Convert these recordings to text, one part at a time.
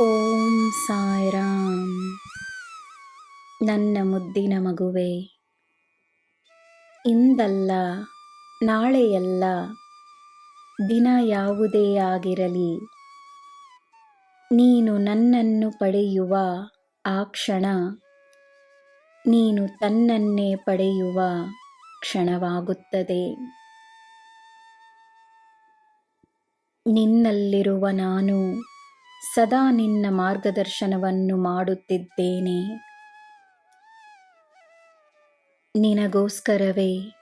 ಓಂ ಸಾಯಿರಾಮ್. ನನ್ನ ಮುದ್ದಿನ ಮಗುವೆ, ಇಂದಲ್ಲ, ನಾಳೆಯಲ್ಲ, ದಿನ ಯಾವುದೇ ಆಗಿರಲಿ, ನೀನು ನನ್ನನ್ನು ಪಡೆಯುವ ಆ ಕ್ಷಣ, ನೀನು ತನ್ನನ್ನೇ ಪಡೆಯುವ ಕ್ಷಣವಾಗುತ್ತದೆ. ನಿನ್ನಲ್ಲಿರುವ ನಾನು ಸದಾ ನಿನ್ನ ಮಾರ್ಗದರ್ಶನವನ್ನು ಮಾಡುತ್ತಿದ್ದೇನೆ. ನಿನಗೋಸ್ಕರವೇ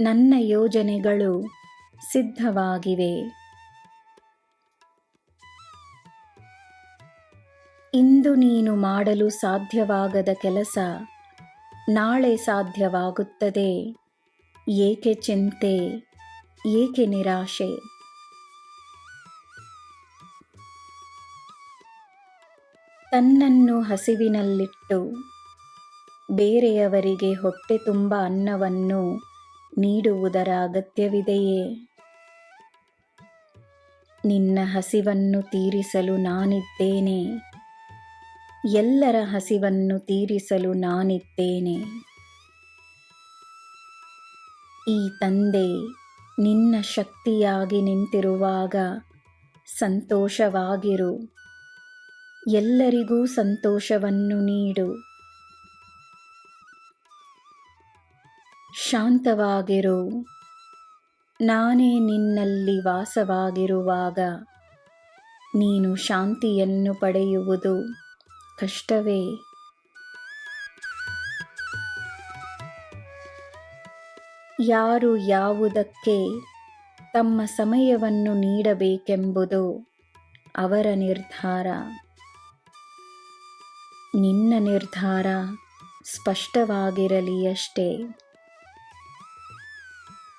ನನ್ನ ಯೋಜನೆಗಳು ಸಿದ್ಧವಾಗಿವೆ. ಇಂದು ನೀನು ಮಾಡಲು ಸಾಧ್ಯವಾಗದ ಕೆಲಸ ನಾಳೆ ಸಾಧ್ಯವಾಗುತ್ತದೆ. ಏಕೆ ಚಿಂತೆ, ಏಕೆ ನಿರಾಶೆ? ತನ್ನನ್ನು ಹಸಿವಿನಲ್ಲಿಟ್ಟು ಬೇರೆಯವರಿಗೆ ಹೊಟ್ಟೆ ತುಂಬ ಅನ್ನವನ್ನು ನೀಡುವುದರ ಅಗತ್ಯವಿದೆಯೇ? ನಿನ್ನ ಹಸಿವನ್ನು ತೀರಿಸಲು ನಾನಿದ್ದೇನೆ. ಎಲ್ಲರ ಹಸಿವನ್ನು ತೀರಿಸಲು ನಾನಿದ್ದೇನೆ. ಈ ತಂದೆ ನಿನ್ನ ಶಕ್ತಿಯಾಗಿ ನಿಂತಿರುವಾಗ ಸಂತೋಷವಾಗಿರು. ಎಲ್ಲರಿಗೂ ಸಂತೋಷವನ್ನು ನೀಡು. ಶಾಂತವಾಗಿರು. ನಾನೇ ನಿನ್ನಲ್ಲಿ ವಾಸವಾಗಿರುವಾಗ ನೀನು ಶಾಂತಿಯನ್ನು ಪಡೆಯುವುದು ಕಷ್ಟವೇ. ಯಾರು ಯಾವುದಕ್ಕೆ ತಮ್ಮ ಸಮಯವನ್ನು ನೀಡಬೇಕೆಂಬುದು ಅವರ ನಿರ್ಧಾರ. ನಿನ್ನ ನಿರ್ಧಾರ ಸ್ಪಷ್ಟವಾಗಿರಲಿ ಅಷ್ಟೇ.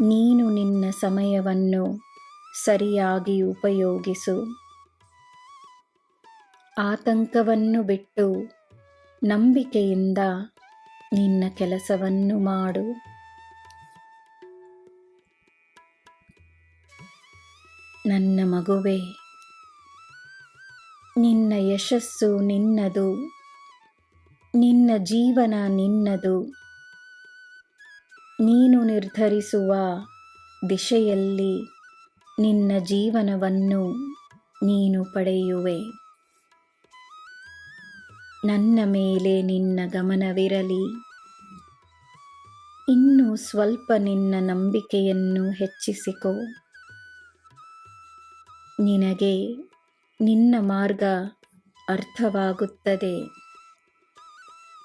ನೀನು ನಿನ್ನ ಸಮಯವನ್ನು ಸರಿಯಾಗಿ ಉಪಯೋಗಿಸು. ಆತಂಕವನ್ನು ಬಿಟ್ಟು ನಂಬಿಕೆಯಿಂದ ನಿನ್ನ ಕೆಲಸವನ್ನು ಮಾಡು. ನನ್ನ ಮಗುವೆ, ನಿನ್ನ ಯಶಸ್ಸು ನಿನ್ನದು. ನಿನ್ನ ಜೀವನ ನಿನ್ನದು. ನೀನು ನಿರ್ಧರಿಸುವ ದಿಶೆಯಲ್ಲಿ ನಿನ್ನ ಜೀವನವನ್ನು ನೀನು ಪಡೆಯುವೆ. ನನ್ನ ಮೇಲೆ ನಿನ್ನ ಗಮನವಿರಲಿ. ಇನ್ನೂ ಸ್ವಲ್ಪ ನಿನ್ನ ನಂಬಿಕೆಯನ್ನು ಹೆಚ್ಚಿಸಿಕೊ. ನಿನಗೆ ನಿನ್ನ ಮಾರ್ಗ ಅರ್ಥವಾಗುತ್ತದೆ.